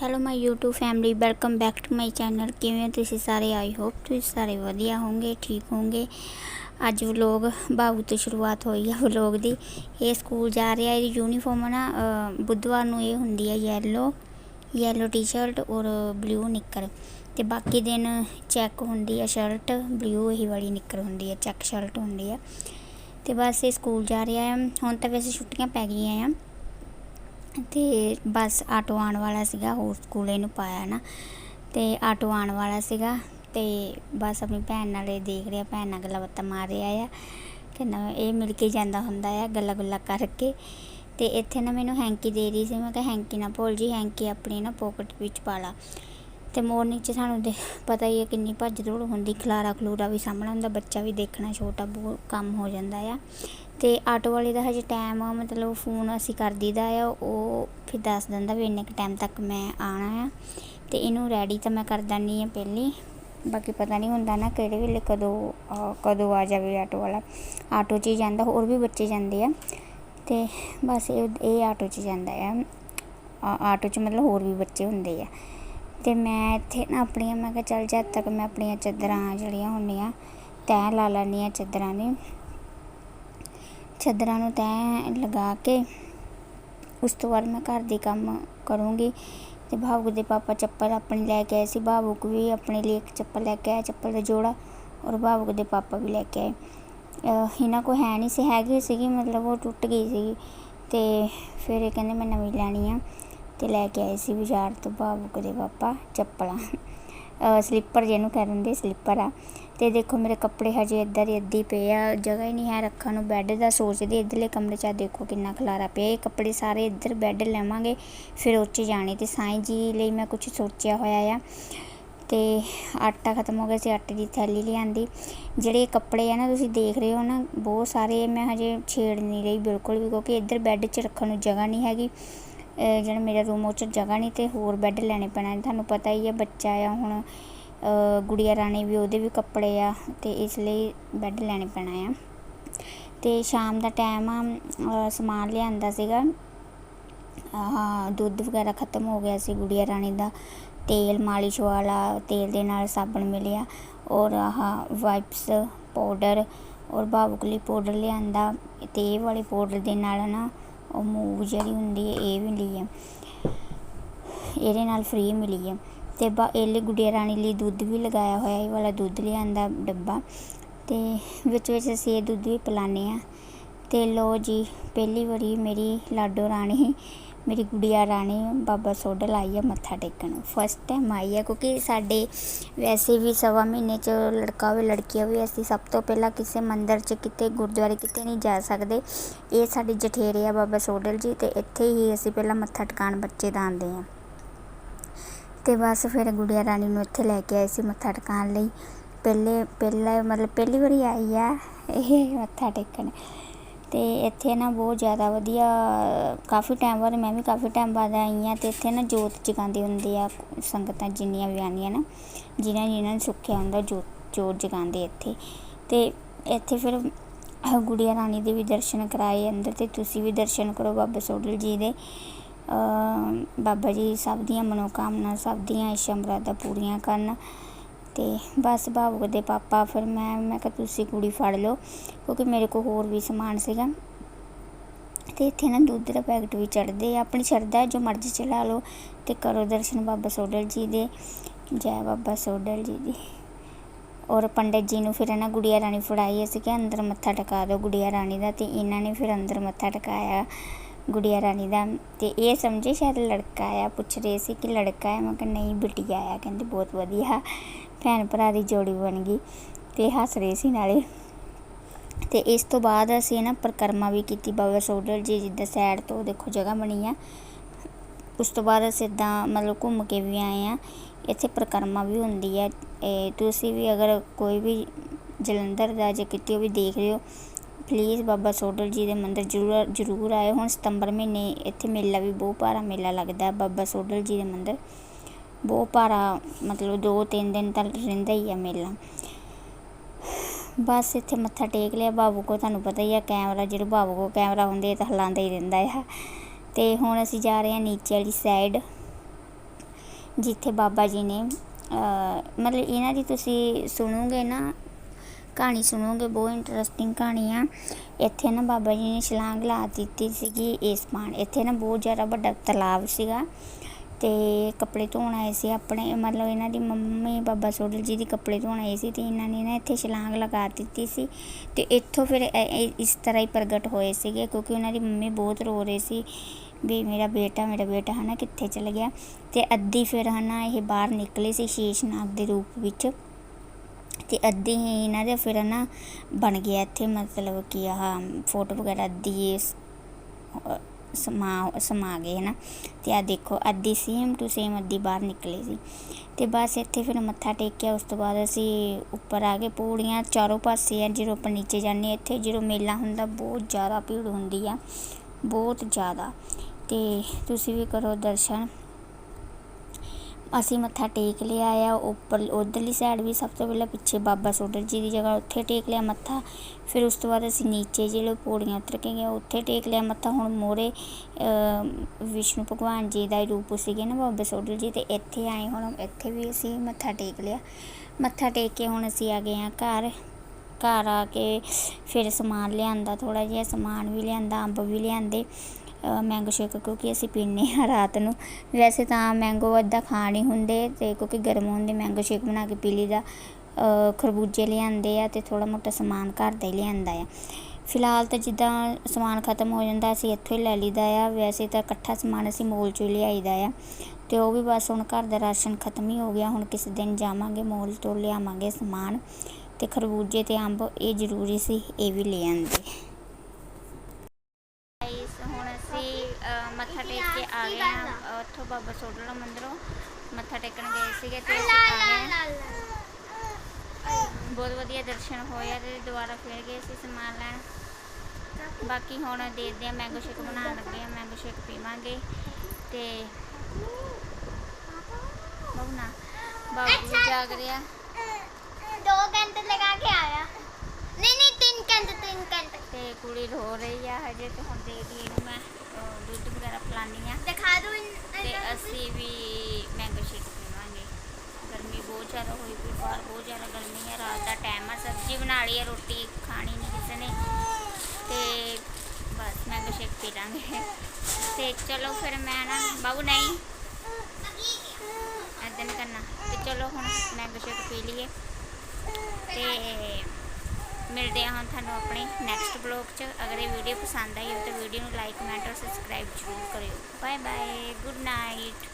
Hello my YouTube family welcome back to my channel ਕਿਵੇਂ ਤੁਸੀਂ ਸਾਰੇ? ਆਈ ਹੋਪ ਤੁਸੀਂ ਸਾਰੇ ਵਧੀਆ ਹੋਵੋਗੇ, ਠੀਕ ਹੋਵੋਗੇ। ਅੱਜ ਵਲੋਗ ਬਾਬੂ ਤੋਂ ਸ਼ੁਰੂਆਤ ਹੋਈ ਹੈ ਵਲੋਗ ਦੀ। ਇਹ ਸਕੂਲ ਜਾ ਰਿਹਾ, ਇਹਦੀ ਯੂਨੀਫਾਰਮ ਨਾ ਬੁੱਧਵਾਰ ਨੂੰ ਇਹ ਹੁੰਦੀ ਹੈ ਯੈਲੋ ਯੈਲੋ ਟੀ-ਸ਼ਰਟ ਔਰ ਬਲੂ ਨਿੱਕਰ ਤੇ ਬਾਕੀ ਦਿਨ ਚੈੱਕ ਹੁੰਦੀ ਹੈ ਸ਼ਰਟ ਬਲੂ ਇਹੀ ਵਾਲੀ ਨਿੱਕਰ ਹੁੰਦੀ ਹੈ ਚੈੱਕ ਸ਼ਰਟ ਹੁੰਦੀ ਹੈ ਤੇ ਬਸ ਇਹ ਸਕੂਲ ਜਾ ਰਿਹਾ ਹੈ ਹੁਣ ਤਾਂ ਵੈਸੇ ਛੁੱਟੀਆਂ ਪੈ ਗਈਆਂ ਆ। ਅਤੇ ਬਸ ਆਟੋ ਆਉਣ ਵਾਲਾ ਸੀਗਾ, ਹੋਰ ਸਕੂਲ ਇਹਨੂੰ ਪਾਇਆ ਨਾ। ਅਤੇ ਆਟੋ ਆਉਣ ਵਾਲਾ ਸੀਗਾ ਅਤੇ ਬਸ ਆਪਣੀ ਭੈਣ ਨਾਲ ਇਹ ਦੇਖ ਰਿਹਾ, ਭੈਣ ਨਾਲ ਗੱਲਾਂ ਬਾਤਾਂ ਮਾਰ ਰਿਹਾ ਆ। ਕਹਿੰਦਾ ਇਹ ਮਿਲ ਕੇ ਜਾਂਦਾ ਹੁੰਦਾ ਆ ਗੱਲਾਂ ਗੁੱਲਾਂ ਕਰਕੇ। ਤੇ ਇੱਥੇ ਨਾ ਮੈਨੂੰ ਹੈਂਕੀ ਦੇ ਰਹੀ ਸੀ, ਮੈਂ ਕਿਹਾ ਹੈਂਕੀ ਨਾ ਭੁੱਲ ਜੀ, ਹੈਂਕੀ ਆਪਣੀ ਨਾ ਪੋਕਟ ਵਿੱਚ ਪਾ ਲਾ। ਤੇ ਮੋਰਨਿੰਗ ਚ ਸਾਨੂੰ ਦੇ, ਪਤਾ ਹੀ ਹੈ ਕਿੰਨੀ ਭੱਜ ਦੌੜ ਹੁੰਦੀ ਖਲਾਰਾ ਖਲੂਰਾ ਵੀ ਸਾਹਮਣਾ ਹੁੰਦਾ, ਬੱਚਾ ਵੀ ਦੇਖਣਾ ਛੋਟਾ, ਬਹੁਤ ਕੰਮ ਹੋ ਜਾਂਦਾ ਆ। ਅਤੇ ਆਟੋ ਵਾਲੇ ਦਾ ਹਜੇ ਟਾਈਮ ਆ ਮਤਲਬ ਫੋਨ ਅਸੀਂ ਕਰ ਦੀਦਾ ਆ ਉਹ ਫਿਰ ਦੱਸ ਦਿੰਦਾ ਵੀ ਇੰਨੇ ਕੁ ਟਾਈਮ ਤੱਕ ਮੈਂ ਆਉਣਾ ਆ। ਅਤੇ ਇਹਨੂੰ ਰੈਡੀ ਤਾਂ ਮੈਂ ਕਰ ਦਿੰਦੀ ਹਾਂ ਪਹਿਲੀ ਬਾਕੀ ਪਤਾ ਨਹੀਂ ਹੁੰਦਾ ਨਾ ਕਿਹੜੇ ਵੇਲੇ ਕਦੋਂ ਅਹ, ਕਦੋਂ ਆ ਜਾਵੇ ਆਟੋ ਵਾਲਾ। ਆਟੋ 'ਚ ਹੀ ਜਾਂਦਾ ਹੋਰ ਵੀ ਬੱਚੇ ਜਾਂਦੇ ਆ। ਅਤੇ ਬਸ ਇਹ ਇਹ ਆਟੋ 'ਚ ਜਾਂਦਾ ਆ। ਆ- ਆਟੋ 'ਚ ਮਤਲਬ ਹੋਰ ਵੀ ਬੱਚੇ ਹੁੰਦੇ ਆ। ਅਤੇ ਮੈਂ ਇੱਥੇ ਨਾ ਆਪਣੀਆਂ ਮੈਂ ਕਿਹਾ ਚੱਲ ਜਦ ਤੱਕ ਮੈਂ ਆਪਣੀਆਂ ਚਾਦਰਾਂ ਜਿਹੜੀਆਂ ਹੁੰਦੀਆਂ ਤੈਅ ਲਾ ਲੈਂਦੀ ਹਾਂ ਚਾਦਰਾਂ ਦੀ। ਚਾਦਰਾਂ ਨੂੰ ਤੈਅ ਲਗਾ ਕੇ ਉਸ ਤੋਂ ਬਾਅਦ ਮੈਂ ਘਰ ਦੇ ਕੰਮ ਕਰੂੰਗੀ। ਅਤੇ ਭਾਵੁਕ ਦੇ ਪਾਪਾ ਚੱਪਲ ਆਪਣੀ ਲੈ ਕੇ ਆਏ ਸੀ। ਭਾਵੁਕ ਵੀ ਆਪਣੇ ਲਈ ਇੱਕ ਚੱਪਲ ਲੈ ਕੇ ਆਇਆ, ਚੱਪਲ ਦਾ ਜੋੜਾ ਔਰ ਭਾਵੁਕ ਦੇ ਪਾਪਾ ਵੀ ਲੈ ਕੇ ਆਏ। ਇਹਨਾਂ ਕੋਲ ਹੈ ਨਹੀਂ ਸੀ, ਹੈਗੀ ਸੀਗੀ, ਮਤਲਬ ਉਹ ਟੁੱਟ ਗਈ ਸੀ ਤੇ ਫਿਰ ਇਹ ਕਹਿੰਦੇ ਮੈਂ ਨਵੀਂ ਲੈਣੀ ਆ। ਤੇ ਲੈ ਕੇ ਆਏ ਸੀ ਬਾਜ਼ਾਰ ਤੋਂ ਭਾਵੁਕ ਦੇ ਪਾਪਾ ਚੱਪਲਾਂ। ਸਲੀਪਰ ਜਿਹਨੂੰ ਕਹਿ ਦਿੰਦੇ ਸਲੀਪਰ ਆ। ਤੇ ਦੇਖੋ ਮੇਰੇ ਕੱਪੜੇ ਹਜੇ ਇੱਧਰ ਹੀ ਅੱਧੀ ਪਏ ਆ, ਜਗ੍ਹਾ ਹੀ ਨਹੀਂ ਹੈ ਰੱਖਣ ਨੂੰ। ਬੈੱਡ ਦਾ ਸੋਚਦੇ ਇੱਧਰਲੇ ਕਮਰੇ 'ਚ ਆ, ਦੇਖੋ ਕਿੰਨਾ ਖਲਾਰਾ ਪਿਆ। ਇਹ ਕੱਪੜੇ ਸਾਰੇ ਇੱਧਰ ਬੈੱਡ ਲਵਾਂਗੇ, ਫਿਰ ਉਹ 'ਚ ਜਾਣੇ। ਤੇ ਸਾਈਂ ਜੀ ਲਈ ਮੈਂ ਕੁਝ ਸੋਚਿਆ ਹੋਇਆ ਆ। ਤੇ ਆਟਾ ਖਤਮ ਹੋ ਗਿਆ ਸੀ, ਆਟੇ ਦੀ ਥੈਲੀ ਲਿਆਂਦੀ। ਜਿਹੜੇ ਕੱਪੜੇ ਆ ਨਾ, ਤੁਸੀਂ ਦੇਖ ਰਹੇ ਹੋ ਨਾ, ਬਹੁਤ ਸਾਰੇ ਮੈਂ ਹਜੇ ਛੇੜ ਨਹੀਂ ਰਹੀ, ਬਿਲਕੁਲ ਵੀ, ਕਿਉਂਕਿ ਇੱਧਰ ਬੈੱਡ 'ਚ ਰੱਖਣ ਨੂੰ ਜਗ੍ਹਾ ਨਹੀਂ ਹੈਗੀ। ਜਿਹੜਾ ਮੇਰਾ ਰੂਮ ਉਹ 'ਚ ਜਗ੍ਹਾ ਨਹੀਂ ਅਤੇ ਹੋਰ ਬੈੱਡ ਲੈਣੇ ਪੈਣਾ। ਤੁਹਾਨੂੰ ਪਤਾ ਹੀ ਹੈ ਬੱਚਾ ਆ ਹੁਣ ਗੁੜੀਆ ਰਾਣੀ ਵੀ ਉਹਦੇ ਵੀ ਕੱਪੜੇ ਆ ਅਤੇ ਇਸ ਲਈ ਬੈੱਡ ਲੈਣੇ ਪੈਣਾ ਆ। ਅਤੇ ਸ਼ਾਮ ਦਾ ਟਾਈਮ ਆ ਸਮਾਨ ਲਿਆਂਦਾ ਸੀਗਾ। ਆਹ ਦੁੱਧ ਵਗੈਰਾ ਖਤਮ ਹੋ ਗਿਆ ਸੀ ਗੁੜੀਆ ਰਾਣੀ ਦਾ। ਤੇਲ ਮਾਲਿਸ਼ ਵਾਲਾ, ਤੇਲ ਦੇ ਨਾਲ ਸਾਬਣ ਮਿਲਿਆ ਔਰ ਆਹ ਵਾਈਪਸ ਪਾਊਡਰ ਔਰ ਭਾਵੁਕ ਪਾਊਡਰ ਲਿਆਂਦਾ। ਤੇ ਇਹ ਵਾਲੇ ਪਾਊਡਰ ਦੇ ਨਾਲ ਨਾ ਉਹ ਮੂਵ ਜਿਹੜੀ ਹੁੰਦੀ ਹੈ, ਇਹ ਮਿਲੀ ਹੈ। ਇਹਦੇ ਨਾਲ ਫ੍ਰੀ ਮਿਲੀ ਹੈ। ਤੇ ਬਾ ਇਹ ਲਈ ਗੁੜੀਆ ਰਾਣੀ ਲਈ ਦੁੱਧ ਵੀ ਲਗਾਇਆ ਹੋਇਆ, ਇਹ ਵਾਲਾ ਦੁੱਧ ਲਿਆਂਦਾ ਡੱਬਾ। ਤੇ ਵਿੱਚ ਵਿੱਚ ਅਸੀਂ ਇਹ ਦੁੱਧ ਵੀ ਪਿਲਾਉਂਦੇ ਆ ਤੇ ਲੋ ਜੀ, ਪਹਿਲੀ ਵਾਰੀ ਮੇਰੀ ਲਾਡੋ ਰਾਣੀ ਮੇਰੀ ਗੁੜੀਆ ਰਾਣੀ ਬਾਬਾ ਸੋਡਲ ਆਈ ਹੈ ਮੱਥਾ ਟੇਕਣ। ਫਸਟ ਟਾਈਮ ਆਈ ਹੈ ਕਿਉਂਕਿ ਸਾਡੇ ਵੈਸੇ ਵੀ ਸਵਾ ਮਹੀਨੇ ਚ ਲੜਕਾ ਹੋਵੇ ਲੜਕੀ ਹੋਵੇ ਅਸੀਂ ਸਭ ਤੋਂ ਪਹਿਲਾਂ ਕਿਸੇ ਮੰਦਿਰ ਚ, ਕਿਤੇ ਗੁਰਦੁਆਰੇ ਕਿਤੇ ਨਹੀਂ ਜਾ ਸਕਦੇ। ਇਹ ਸਾਡੇ ਜਠੇਰੇ ਆ ਬਾਬਾ ਸੋਡਲ ਜੀ ਤੇ ਇੱਥੇ ਹੀ ਅਸੀਂ ਪਹਿਲਾਂ ਮੱਥਾ ਟਿਕਾਣ ਬੱਚੇ ਦਾ ਆਉਂਦੇ ਆ। ਤੇ ਬਸ ਫਿਰ ਗੁੜੀਆ ਰਾਣੀ ਨੂੰ ਇੱਥੇ ਲੈ ਕੇ ਆਏ ਸੀ ਮੱਥਾ ਟਿਕਾਣ ਲਈ। ਪਹਿਲੇ, ਪਹਿਲਾ ਮਤਲਬ ਪਹਿਲੀ ਵਾਰੀ ਆਈ ਆ ਇਹ ਮੱਥਾ ਟੇਕਣ। ਅਤੇ ਇੱਥੇ ਨਾ ਬਹੁਤ ਜ਼ਿਆਦਾ ਵਧੀਆ, ਕਾਫੀ ਟਾਈਮ ਬਾਅਦ, ਮੈਂ ਵੀ ਕਾਫੀ ਟਾਈਮ ਬਾਅਦ ਆਈ ਹਾਂ ਅਤੇ ਇੱਥੇ ਨਾ ਜੋਤ ਜਗਾਉਂਦੇ ਹੁੰਦੇ ਆ, ਸੰਗਤਾਂ ਜਿੰਨੀਆਂ ਵੀ ਆਉਂਦੀਆਂ ਨਾ, ਜਿਨ੍ਹਾਂ ਜਿਨ੍ਹਾਂ ਨੇ ਸੁੱਖਿਆ ਹੁੰਦਾ ਜੋਤ ਜੋਤ ਜਗਾਉਂਦੇ ਇੱਥੇ। ਅਤੇ ਇੱਥੇ ਫਿਰ ਗੁੜੀਆ ਰਾਣੀ ਦੇ ਵੀ ਦਰਸ਼ਨ ਕਰਾਏ ਅੰਦਰ ਅਤੇ ਤੁਸੀਂ ਵੀ ਦਰਸ਼ਨ ਕਰੋ ਬਾਬਾ ਸੋਡਲ ਜੀ ਦੇ। ਬਾਬਾ ਜੀ ਸਭ ਦੀਆਂ ਮਨੋਕਾਮਨਾ, ਸਭ ਦੀਆਂ ਇੱਛਾ ਮੁਰਾਦਾਂ ਪੂਰੀਆਂ ਕਰਨ। ਤੇ ਬਸ ਭਾਵੁਕ ਦੇ ਪਾਪਾ, ਫਿਰ ਮੈਂ ਮੈਂ ਕਿਹਾ ਤੁਸੀਂ ਕੁੜੀ ਫੜ ਲਓ, ਕਿਉਂਕਿ ਮੇਰੇ ਕੋਲ ਹੋਰ ਵੀ ਸਮਾਨ ਸੀਗਾ। ਤੇ ਇੱਥੇ ਨਾ ਦੁੱਧ ਦਾ ਪੈਕਟ ਵੀ ਚੜਦੇ ਆ, ਆਪਣੀ ਸ਼ਰਧਾ ਜੋ ਮਰਜ਼ੀ ਚਲਾ ਲਓ ਤੇ ਕਰੋ ਦਰਸ਼ਨ ਬਾਬਾ ਸੋਡਲ ਜੀ ਦੇ। ਜੈ ਬਾਬਾ ਸੋਡਲ ਜੀ ਦੀ। ਔਰ ਪੰਡਿਤ ਜੀ ਨੂੰ ਫਿਰ ਨਾ ਗੁੜੀਆ ਰਾਣੀ ਫੜਾਈ, ਅਸੀਂ ਕਿ ਅੰਦਰ ਮੱਥਾ ਟਿਕਾ ਦਿਓ ਗੁੜੀਆ ਰਾਣੀ ਦਾ ਤੇ ਇਹਨਾਂ ਨੇ ਫਿਰ ਅੰਦਰ ਮੱਥਾ ਟਿਕਾਇਆ। ਗੁੜੀਆ ਰਾਣੀ ਦਾ। ਤੇ ਇਹ ਸਮਝੇ ਸ਼ਾਇਦ ਲੜਕਾ ਆ, ਪੁੱਛ ਰਹੇ ਸੀ ਕਿ ਲੜਕਾ ਹੈ ਮੈਂ ਕਿਹਾ ਨਹੀਂ, ਬਿਟੀਆ ਆ, ਕਹਿੰਦੇ ਬਹੁਤ ਵਧੀਆ। ਭੈਣ ਭਰਾ ਦੀ ਜੋੜੀ ਬਣ ਗਈ ਤੇ ਹੱਸ ਰਹੇ ਸੀ ਨਾਲੇ। ਤੇ ਇਸ ਤੋਂ ਬਾਅਦ ਅਸੀਂ ਨਾ ਪਰਿਕਰਮਾ ਵੀ ਕੀਤੀ ਬਾਬਾ ਸੋਡਲ ਜੀ, ਜਿੱਦਾਂ ਸਾਈਡ ਤੋਂ ਦੇਖੋ ਜਗ੍ਹਾ ਬਣੀ ਆ। ਉਸ ਤੋਂ ਬਾਅਦ ਅਸੀਂ ਇੱਦਾਂ ਮਤਲਬ ਘੁੰਮ ਕੇ ਵੀ ਆਏ ਆ। ਇੱਥੇ ਪਰਿਕਰਮਾ ਵੀ ਹੁੰਦੀ ਹੈ ਤੁਸੀਂ ਵੀ ਅਗਰ ਕੋਈ ਵੀ ਜਲੰਧਰ ਦਾ ਜੇ ਕਿਤੇ ਵੀ ਦੇਖ ਰਹੇ ਹੋ ਪਲੀਜ਼ ਬਾਬਾ ਸੋਡਲ ਜੀ ਦੇ ਮੰਦਿਰ ਜ਼ਰੂਰ ਜ਼ਰੂਰ ਆਏ ਹੁਣ ਸਤੰਬਰ ਮਹੀਨੇ ਇੱਥੇ ਮੇਲਾ ਵੀ ਬਹੁਤ ਭਾਰਾ ਮੇਲਾ ਲੱਗਦਾ ਬਾਬਾ ਸੋਡਲ ਜੀ ਦੇ ਮੰਦਿਰ। ਬਹੁਤ ਭਾਰਾ, ਮਤਲਬ ਦੋ ਤਿੰਨ ਦਿਨ ਤੱਕ ਰਹਿੰਦਾ ਹੀ ਆ ਮੇਲਾ। ਬਸ ਇੱਥੇ ਮੱਥਾ ਟੇਕ ਲਿਆ। ਬਾਬੂ ਕੋ ਤੁਹਾਨੂੰ ਪਤਾ ਹੀ ਆ, ਕੈਮਰਾ ਜਿਹੜਾ ਬਾਬੂ ਕੋ ਕੈਮਰਾ ਹੁੰਦੇ ਤਾਂ ਹਲਾਉਂਦਾ ਹੀ ਰਹਿੰਦਾ ਆ। ਤੇ ਹੁਣ ਅਸੀਂ ਜਾ ਰਹੇ ਹਾਂ ਨੀਚੇ ਵਾਲੀ ਸਾਈਡ ਜਿੱਥੇ ਬਾਬਾ ਜੀ ਨੇ ਮਤਲਬ ਇਹਨਾਂ ਦੀ ਤੁਸੀਂ ਸੁਣੋਗੇ ਨਾ ਕਹਾਣੀ ਸੁਣੋਗੇ, ਬਹੁਤ ਇੰਟਰਸਟਿੰਗ ਕਹਾਣੀ ਆ। ਇੱਥੇ ਨਾ ਬਾਬਾ ਜੀ ਨੇ ਛਲਾਂਗ ਲਾ ਦਿੱਤੀ ਸੀਗੀ ਇਸ ਪਾਣ, ਇੱਥੇ ਨਾ ਬਹੁਤ ਜ਼ਿਆਦਾ ਵੱਡਾ ਤਲਾਬ ਸੀਗਾ ਤੇ ਕੱਪੜੇ ਧੋਣ ਆਏ ਸੀ ਆਪਣੇ, ਮਤਲਬ ਇਹਨਾਂ ਦੀ ਮੰਮੀ ਬਾਬਾ ਸੋਡਲ ਜੀ ਦੀ ਕੱਪੜੇ ਧੋਣ ਆਏ ਸੀ ਤੇ ਇਹਨਾਂ ਨੇ ਨਾ ਇੱਥੇ ਛਲਾਂਗ ਲਗਾ ਦਿੱਤੀ ਸੀ ਤੇ ਇੱਥੋਂ ਫਿਰ ਇਸ ਤਰ੍ਹਾਂ ਹੀ ਪ੍ਰਗਟ ਹੋਏ ਸੀਗੇ ਕਿਉਂਕਿ ਉਹਨਾਂ ਦੀ ਮੰਮੀ ਬਹੁਤ ਰੋ ਰਹੇ ਸੀ ਵੀ ਮੇਰਾ ਬੇਟਾ ਮੇਰਾ ਬੇਟਾ ਹਨਾ ਕਿੱਥੇ ਚਲ ਗਿਆ ਤੇ ਅੱਧੀ ਫਿਰ ਹਨਾ ਇਹ ਬਾਹਰ ਨਿਕਲੇ ਸੀ ਸ਼ੇਸ਼ਨਾਗ ਦੇ ਰੂਪ ਵਿੱਚ। ਅਤੇ ਅੱਧੀ ਹੀ ਇਹਨਾਂ ਦੇ ਫਿਰ ਨਾ ਬਣ ਗਿਆ ਇੱਥੇ, ਮਤਲਬ ਕਿ ਆਹ ਫੋਟੋ ਵਗੈਰਾ ਅੱਧੀ ਇਸ ਸਮਾ ਸਮਾ ਗਏ ਹੈ ਨਾ ਅਤੇ ਆ ਦੇਖੋ, ਅੱਧੀ ਸੇਮ ਟੂ ਸੇਮ ਅੱਧੀ ਬਾਹਰ ਨਿਕਲੀ ਸੀ। ਅਤੇ ਬਸ ਇੱਥੇ ਫਿਰ ਮੱਥਾ ਟੇਕਿਆ, ਉਸ ਤੋਂ ਬਾਅਦ ਅਸੀਂ ਉੱਪਰ ਆ ਗਏ, ਪੌੜੀਆਂ ਚਾਰੋਂ ਪਾਸੇ ਆ, ਜਦੋਂ ਆਪਾਂ ਨੀਚੇ ਜਾਂਦੇ ਇੱਥੇ ਜਦੋਂ ਮੇਲਾ ਹੁੰਦਾ, ਬਹੁਤ ਜ਼ਿਆਦਾ ਭੀੜ ਹੁੰਦੀ ਆ, ਬਹੁਤ ਜ਼ਿਆਦਾ। ਅਤੇ ਤੁਸੀਂ ਵੀ ਕਰੋ ਦਰਸ਼ਨ। ਅਸੀਂ ਮੱਥਾ ਟੇਕ ਲਿਆ ਆ, ਉੱਪਰ, ਉਧਰਲੀ ਸਾਈਡ ਵੀ ਸਭ ਤੋਂ ਪਹਿਲਾਂ ਪਿੱਛੇ ਬਾਬਾ ਸੋਡਰ ਜੀ ਦੀ ਜਗ੍ਹਾ ਉੱਥੇ ਟੇਕ ਲਿਆ ਮੱਥਾ। ਫਿਰ ਉਸ ਤੋਂ ਬਾਅਦ ਅਸੀਂ ਨੀਚੇ ਜਿਹੜੇ ਪੌੜੀਆਂ ਉਤਰ ਕੇ ਗਏ, ਉੱਥੇ ਟੇਕ ਲਿਆ ਮੱਥਾ। ਹੁਣ ਮੋਰੇ ਵਿਸ਼ਨੂੰ ਭਗਵਾਨ ਜੀ ਦਾ ਹੀ ਰੂਪ ਸੀਗੇ ਨਾ ਬਾਬਾ ਸੋਡਰ ਜੀ ਤੇ ਇੱਥੇ ਆਏ ਹੁਣ, ਇੱਥੇ ਵੀ ਅਸੀਂ ਮੱਥਾ ਟੇਕ ਲਿਆ। ਮੱਥਾ ਟੇਕ ਕੇ ਹੁਣ ਅਸੀਂ ਆ ਗਏ ਆ ਘਰ। ਘਰ ਆ ਕੇ ਫਿਰ ਸਮਾਨ ਲਿਆਂਦਾ ਥੋੜਾ ਜਿਹਾ ਸਮਾਨ ਵੀ ਲਿਆਂਦਾ, ਅੰਬ ਵੀ ਲਿਆਂਦੇ। ਮੈਂਗੋ ਸ਼ੇਕ ਕਿਉਂਕਿ ਅਸੀਂ ਪੀਂਦੇ ਹਾਂ ਰਾਤ ਨੂੰ। ਵੈਸੇ ਤਾਂ ਮੈਂਗੋ ਅੱਧਾ ਖਾ ਨਹੀਂ ਹੁੰਦੇ ਅਤੇ ਕਿਉਂਕਿ ਗਰਮ ਹੁੰਦੇ ਮੈਂਗੋ ਸ਼ੇਕ ਬਣਾ ਕੇ ਪੀ ਲਈਦਾ। ਅ, ਖਰਬੂਜੇ ਲਿਆਂਦੇ ਆ ਅਤੇ ਥੋੜ੍ਹਾ ਮੋਟਾ ਸਮਾਨ ਘਰ ਦਾ ਹੀ ਲਿਆਂਦਾ ਆ। ਫਿਲਹਾਲ ਤਾਂ ਜਿੱਦਾਂ ਸਮਾਨ ਖਤਮ ਹੋ ਜਾਂਦਾ ਅਸੀਂ ਇੱਥੋਂ ਹੀ ਲੈ ਲਈਦਾ ਆ। ਵੈਸੇ ਤਾਂ ਇਕੱਠਾ ਸਮਾਨ ਅਸੀਂ ਮੋਲ ਚੋਂ ਹੀ ਲਿਆਈਦਾ ਆ। ਤੇ ਉਹ ਵੀ ਬਸ ਹੁਣ ਘਰ ਦਾ ਰਾਸ਼ਨ ਖਤਮ ਹੀ ਹੋ ਗਿਆ। ਹੁਣ ਕਿਸੇ ਦਿਨ ਜਾਵਾਂਗੇ ਮੋਲ ਤੋਂ ਲਿਆਵਾਂਗੇ ਸਮਾਨ ਤੇ ਖਰਬੂਜੇ ਤੇ ਅੰਬ ਇਹ ਜ਼ਰੂਰੀ ਸੀ ਇਹ ਵੀ ਲੈ ਆਂਦੇ ਗਾਇਸ ਹੁਣ ਅਸੀਂ ਅ, ਮੱਥਾ ਟੇਕ ਕੇ ਆ ਗਏ ਆ ਉੱਥੋਂ ਬਾਬਾ ਸੋਡਲਾ ਮੰਦਿਰੋਂ ਮੱਥਾ ਟੇਕਣ ਗਏ ਸੀਗੇ ਤੇ ਅਸੀਂ ਆ ਗਏ ਹਾਂ। ਬਹੁਤ ਵਧੀਆ ਦਰਸ਼ਨ ਹੋਏ ਆ ਤੇ ਦੁਬਾਰਾ ਫੇਰ ਗਏ ਸੀ ਸਮਾਨ ਲੈਣ ਬਾਕੀ ਹੁਣ ਦੇਖਦੇ ਆ ਮੈਂਗੋ ਸ਼ੇਕ ਬਣਾਉਣ ਲੱਗੇ ਆ ਮੈਂਗੋ ਸ਼ੇਕ ਪੀਵਾਂਗੇ ਤੇ ਬਬਨਾ ਬਾਬੂ ਵੀ ਜਾਗ ਰਿਹਾ दो घंटे लगा के आया नहीं नहीं तीन घंटे तीन घंटे ਤੇ ਕੁੜੀ ਰੋ ਰਹੀ ਆ ਹਜੇ ਤੇ ਹੁਣ ਦੇਖਦੀ ਇਹਨੂੰ ਮੈਂ ਅ, ਦੁੱਧ ਵਗੈਰਾ ਪਿਲਾਉਂਦੀ ਆ ਦਿਖਾ ਦਿਓ ਤੇ ਅਸੀਂ ਵੀ ਮੈਂਗੋ ਸ਼ੇਕ ਪੀਵਾਂਗੇ। ਗਰਮੀ ਬਹੁਤ ਜ਼ਿਆਦਾ ਹੋਈ ਪਈ ਬਾਹਰ ਬਹੁਤ ਜ਼ਿਆਦਾ ਗਰਮੀ ਹੈ। ਰਾਤ ਦਾ ਟਾਈਮ ਆ ਸਬਜ਼ੀ ਬਣਾ ਲਈ ਹੈ ਰੋਟੀ ਖਾਣੀ ਨਹੀਂ ਕਿਸੇ ਨੇ। ਤੇ ਬਸ ਮੈਂਗੋ ਸ਼ੇਕ ਪੀ ਲਾਂਗੇ। ਤੇ ਚਲੋ ਫਿਰ ਮੈਂ ਨਾ ਬਾਬੂ ਨਹੀਂ। ਐਦਾਂ ਨਹੀਂ ਕਰਨਾ। ਤੇ ਚਲੋ ਹੁਣ ਮੈਂਗੋ ਸ਼ੇਕ ਪੀ ਲਈਏ। ਤੇ ਮਿਲਦੇ ਹਾਂ ਤੁਹਾਨੂੰ ਆਪਣੇ ਨੈਕਸਟ ਬਲੌਗ 'ਚ। ਅਗਰ ਇਹ ਵੀਡੀਓ ਪਸੰਦ ਆਈ ਹੋਵੇ ਤਾਂ ਵੀਡੀਓ ਨੂੰ ਲਾਈਕ ਕਮੈਂਟ ਔਰ ਸਬਸਕ੍ਰਾਈਬ ਜ਼ਰੂਰ ਕਰਿਓ। Bye bye good night